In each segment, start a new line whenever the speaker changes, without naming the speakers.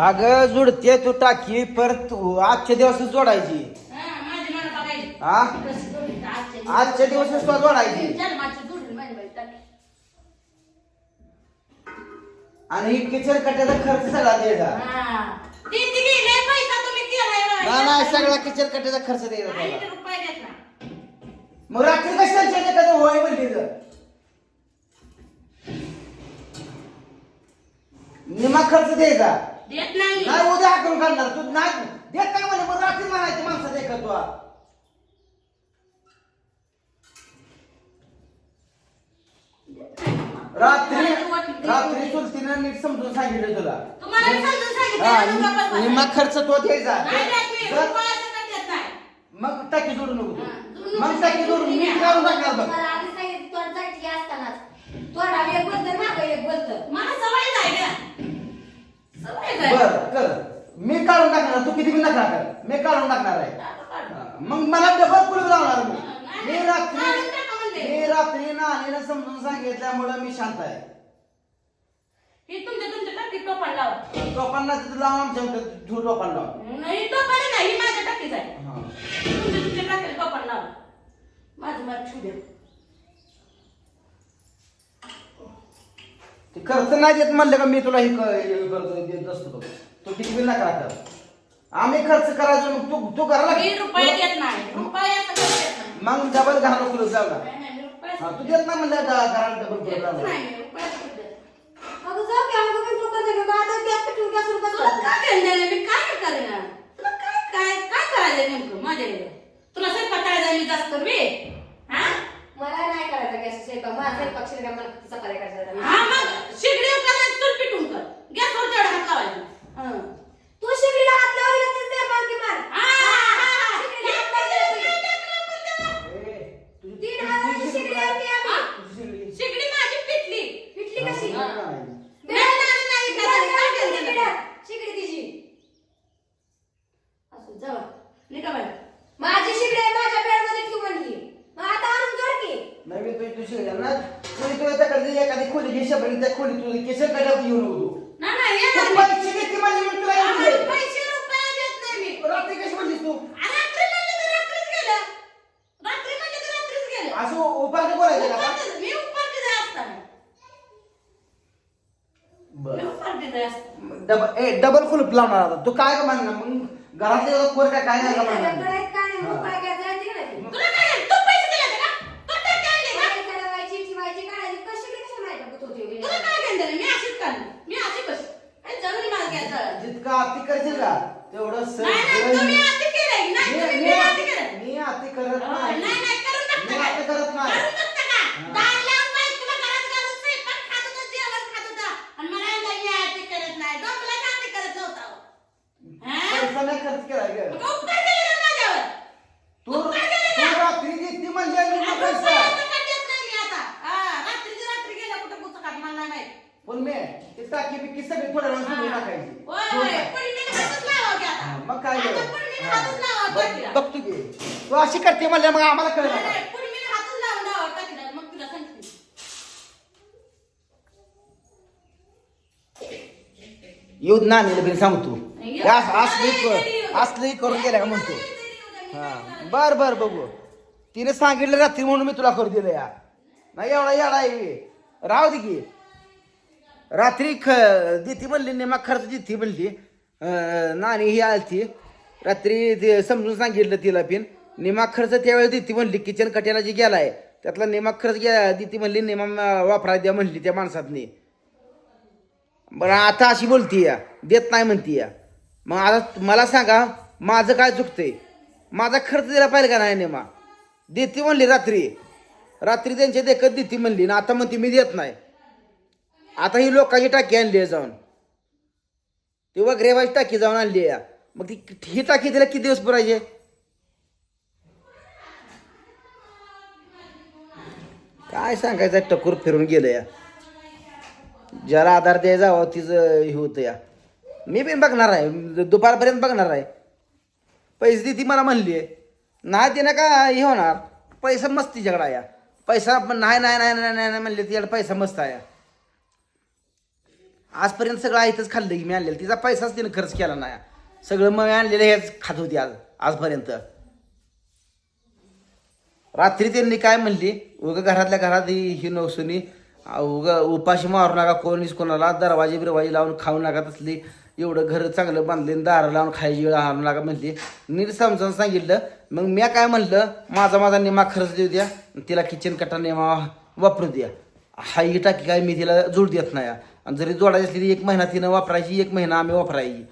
अगं जुडते तू टाकी परत आजच्या दिवस जोडायची.
हा, आजच्या
दिवसच तुला जोडायची. आणि किचन कट्याचा खर्च सगळा द्यायचा
हा.
नाही नाही सगळा किचन कट्याचा खर्च द्यायचा
ना.
मग रात्री कशाला चेंज कधी होय म्हणली तर? निमा खर्च द्यायचा
देत नाही.
नाही उद्या हाकून काढणार तू नाही देत काय म्हणे मग रात्री म्हणायचं माणसं देखत तू. रात्री रात्री चुलतीनं नीट समजून सांगितलं तुला.
तुम्हाला समजून सांगितलं
खर्च तो द्यायचा.
नाही देत मी.
जर-
रुपया सुद्धा देत नाही.
मग टाकी जोडू नको
हा,
मग. टाकी जोडून मी काढून टाकणार बघ
मला आधी सांगितलं तोंड चाटली असतानाच तोंडाला एक बोलतं मागं एक बोलतं
मला सवय नाही का सवय नाही.
बर कर मी काढून टाकणार तू किती बी नका कर मी काढून टाकणार आहे. मग मला डबल कुलूप लावणार मी. मी रात्री. मी रात्री नानीनं समजून सांगितल्यामुळं मी शांत आहे.
ही तुमच्या तुमच्या टाकीत टोपण लावा.
टोपांना तिथं लावून आमच्या इथं धूर टोपान लावून
नाही नाही माझ्या टाकीच आहे. तुमच्या तुमच्या टाकीला टोपण लावा. माझं मला ठेवू द्या.
खर्च नाही देत म्हणलं का मी तुला हे क- हे करतो देत नसतो बघ. तू किती बी नका कर. आम्ही खर्च करायचो मग तू तू करायला
मी रुपये देत नाही. रुपये असं कधी देत नाही.
मग डबल घालू
नाही, नाही, मी रुपये
हा, तू देत ना म्हणलं घराला डबल
नाही मी, रुपये असं देत.
अगं जाऊ की अगं काही लोकं नाही का आता गॅस पेटवून गॅस रुपये
तुला काय घेणं मी काय करेन तुला काय काय काय करायचं नेमकं माझ्या तुला स्वयंपाक करायचा मी जास्त मी हा
मला नाही करायचा गॅस स्वयंपाक माझा स्वयंपाक शिल्लक मला फक्त चपात्या करायच्या
हा मग शिगडी कर चूल पिटून कर गॅसवर तेवढा हात लावायचा हं.
तू शिगडीला हात लावली तर ते मार की मार
हा, हा, हा.
शिगडीला हात लावली होती.
ए, तुझी-
तीन हजाराची शिगडी आणली आम्ही.
तुझी शिगडी.
शिगडी माझी पिटली
पिटली कशी
हा, नाही.
नाही, नाही, नाही, करायचं, काय
शिगडी
केलं?
पिढ्यात, शिगडी तिची
असू जावा निघा बाहेर
माझी शिगडी आहे, माझ्या बेडमध्ये ठेव म्हणली मग आता आणून जोड की
नवीन तुझी तू शिगडी ना तुझी तू त्याकडे शबरी त्या खोली तुझी केसर कड्यावर येऊ नको तू
नाही, नाही,
तू
येणार मी.
पैसे किती म्हणली म्हणून तुला येऊ
आम्हाला
दे.
पैसे रुपये देत नाही मी.
रात्री कशी म्हणलीस तू?
रात्री म्हणलं तर रात्रीच गेलं. रात्री म्हणलं तर रात्रीच गेलं.
असं उपाय बोलायचं का? आता?
उपारतीच- मी उपारतीच आहे असताना मी.
बरं.
उपारतीच आहे असताना
डबल ए डबल कुलूप लावणार आता. तू काय का म्हणणार मग घरातले कोर काय काय नाही का म्हणणार
करायचं काय नाही
हा.
उपाय घ्यायचा आहे ते नाही.
तुला काय तू पैसे दिले होते का तू तर काय दिले का?
काय करायची, ठेवायची, काढायची, कशी कशी कशी माहिती होत होती
तुला काय घेणं मी अशीच काढली मी अशी कशी आणि जरूर मला घ्यायचं
जितकं आती करशील का तेवढं
नाही नाही तुम्ही
सगळं
आधी केलंय नाही
मी-
तुम्ही
मी-
मी आधी केलंय
मी आती करत
अं,
नाही
नाही नाही करू
मी
नका
आती करत नाही
करू नका का दार लावून बायकोला घरात घालून स्वयंपाक खात होता जेवण खात होता आणि मला म्हणला, मी आधी करत नाही डोकला का आधी करत नव्हता हो? हा?
पैसा नाही खर्च केलाय ग
मग उपकार केले का माझ्यावर
तू तू रात्री ती म्हणली आणि मग
आता
पैसा
पैसा का देत नाही मी आता हा, रात्रीची रात्री गेल्या कुठं पुस्तकात मला नाही माहीत.
पण मी बिकी सगळी थोड्या वेळ सोडून टाकायची
की.
हा, मग काय
लावा
बघ-
टाकीला.
बघ तू अशी करते म्हणल्या मग आम्हाला कळलं का?
सांगते.
येऊ ना नाही सांगतो
येऊ.
असली
येऊ.
असली करून गेल्या का म्हणतो हा. बर बर बघू तिने सांगितलं रात्री म्हणून मी तुला करू दिलं या नाही एवढा येडा आहे राहू दे की रात्री ख देती म्हणली नेमा खर्च देती म्हणली. नाणी ही आलती. रात्री ते समजून सांगितलं तिला पिन नेमा खर्च त्यावेळेस देती म्हणली किचन कट्याला जी आहे त्यातला नेमा खर्च घ्या देती म्हणली नेमा वापरायला द्या म्हणली त्या माणसातनी. बरं आता अशी बोलती या देत नाही म्हणती या. मग आता मला सांगा माझं काय चुकतंय? माझा खर्च दिला पाहिजे का नाही नेमा? देते म्हणली रात्री. रात्री त्यांच्या देखत देते म्हणली ना आता म्हणते मी देत नाही. आता ही लोकांची टाकी आणली आहे जाऊन. ती ग्रेवाची टाकी जाऊन आणली आहे. मग ती ही टाकी तिला किती दिवस पुरायचे? काय सांगायचं टकूर फिरून गेलं या ज्याला आधार द्यायचा जावं तिचं हे होतं या. मी पण बघणार आहे. दुपारपर्यंत बघणार आहे. पैसे ती ती मला म्हणली आहे. नाही तिनं का? हे होणार. पैसा मस्ती झगडा या. पैसा नाही नाही नाही नाही नाही म्हणले तिच्याकडे पैसा मस्त आहे आजपर्यंत सगळं आयतच खाल्लं की मी आणलेलं. तिचा पैसाच तिने खर्च केला नाही. सगळं मग आणलेलं हेच खात होती आज आजपर्यंत. रात्री त्यांनी काय म्हणली? उग घरातल्या घरात ही नवसुनी उग उपाशी मारू नका कोणीच कोणाला दरवाजे बिरवाजे लावून खाऊ नका तसली. एवढं घर चांगलं बांधले दारं लावून खायची वेळ आणू नका म्हणली. नीट समजावून सांगितलं. मग मी काय म्हणलं? माझा माझा नेमा खर्च देऊ द्या. तिला किचन कट्टा नेमा वापरू द्या. हा ही टाकी काय मी तिला जोड देत नाही. आणि जरी जोडायची असली तरी एक महिना तिनं वापरायची एक महिना आम्ही वापरायची.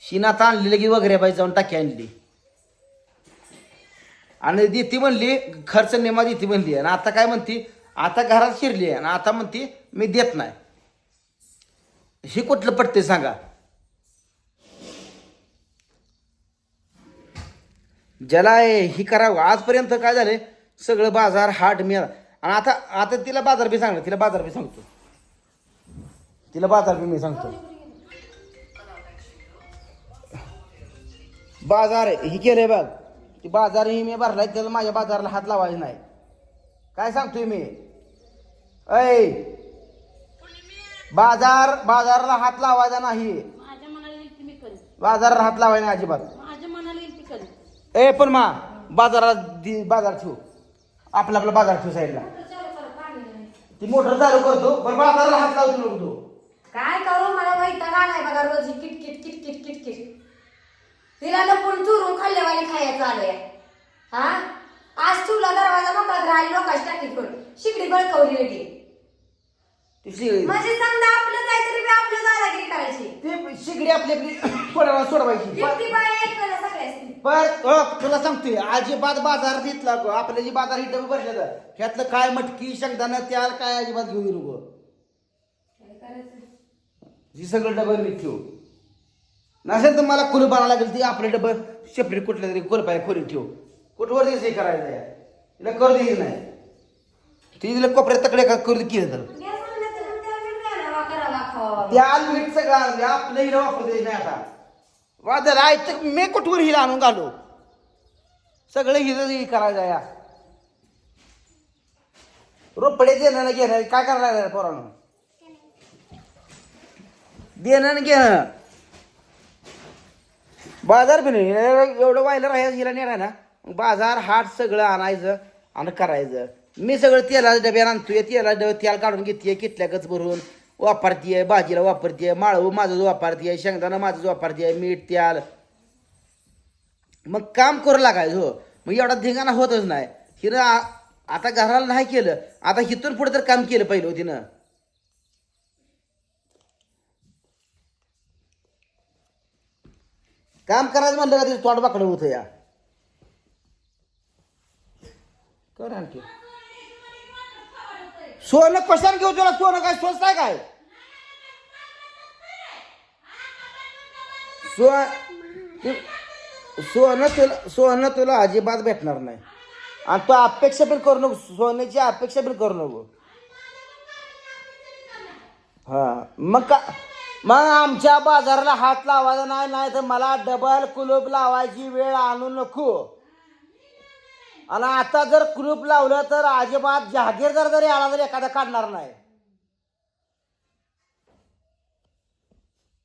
शिन आता आणलेलं की वगैरे बाई जाऊन टाकी आणली. आणि देती म्हणली खर्च नेमा देती म्हणली. आणि आता काय म्हणती आता घरात शिरली आहे. आणि आता म्हणती मी देत नाही. हे कुठलं पटते सांगा? ज्याला ही करावं. आजपर्यंत काय झाले सगळं बाजार हाट मिळाला. आणि आता आता तिला बाजार बी सांगणार तिला बाजार बी सांगतो. तिला बाजार बी मी सांगतो. बाजार ही केलंय बघ. ती बाजार ही मी भरलाय त्याला माझ्या बाजाराला हात लावायचा नाही. काय सांगतोय मी? ऐ! बाजार बाजाराला हात लावायचा नाही. बाजाराला हात लावायचा नाही अजिबात. ए पण मा बाजाराला दि- बाजार ठेवू. आपला आपला बाजार ठेवू साईडला. ती मोटर चालू करतो पण बाजाराला हात लावतो नको तू.
काय करू मला वैताग आलाय बघा रोज किट किट किट किट किट किट. तिला लपून चुरून खाल्लेवाले खायचं आलंय हा? आज तुला दरवाजा मोकळा राहिली लोकांची टाकी करून शिकडी बळकवली वेगळी
ती शि-
म्हणजे समजा आपलं काहीतरी बी आपलं दादागिरी करायची.
ती शिगडी आपली आपली सोडवा सोडवायची.
ऐकलं
पर हो, तुला सांगतोय अजिबात बाजार घेतला गो आपले जे बाजार इथं भरले तर ह्यातलं काय मटकी शेंगदाणा त्याला काय अजिबात घेऊ नको. ही सगळं डबल मी ठेवू. नसेल तर मला कुलूप आणायला लागेल ती आपले डबल सेपरेट कुठल्या तरी कुलपाय खोली ठेवू. कुठवर दिवस हे करायचं आहे? तिला करू दे नाही? ती तिला कोपऱ्यात तकडे का करू केलं तर? त्या मीठ सगळं आणलं आपलं हिला वापरू नाही आता. वादळ आहे तर मी कुठवर हिला आणून घालो? सगळं हिरं करायचं या रोपडे देणार घेणार काय करायला लागलं पोरानं? देणं ना घेणं. बाजार बी नाही एवढं व्हायला राहायचं हिला नाही ना बाजार हाट सगळं आणायचं आणि करायचं. मी सगळं तेलाच्या डब्यात आणतोय तेला डब तेल काढून घेते कितल्या भरून. वापरतीये भाजीला वापरतीये माळू माझंच वापरतीये शेंगदाणा माझंच वापरतीये मीठ तेल मग काम करू लागायचं हो. मग एवढा धिंगाणा होतच नाही. हिनं आ- आता घराला नाही केलं. आता हिथून पुढे तर काम केलं पहिलं तिनं. काम करायचं म्हणलं का तिचं तोंड बाकडं होतं या? कर आणखी. सोनं कशाने घेऊ तुला? सोनं काय? स्वस्त आहे काय? सो सोनं तुला सोनं तुला अजिबात भेटणार नाही. आणि तू अपेक्षा पण करू नको. सोन्याची अपेक्षा पण करू नको. हा. मग का मग आमच्या बाजाराला हात लावायचा नाही नाही तर मला डबल कुलूप लावायची वेळ आणू नको. आणि आता जर कुलूप लावलं तर अजिबात जहागीरदार जरी आला तरी एखादा काढणार नाही.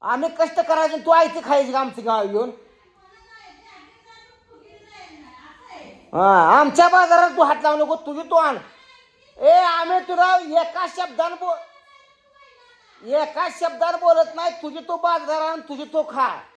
आम्ही कष्ट करायचे तू आयती खायची का आमचं गाव येऊन हा आमच्या बाजारात तू हात लावू नको तुझी तू आण. ए आम्ही तुला एका शब्दान बोल एका शब्दावर बोलत नाही तुझी तो बाजार आण तुझी तो खा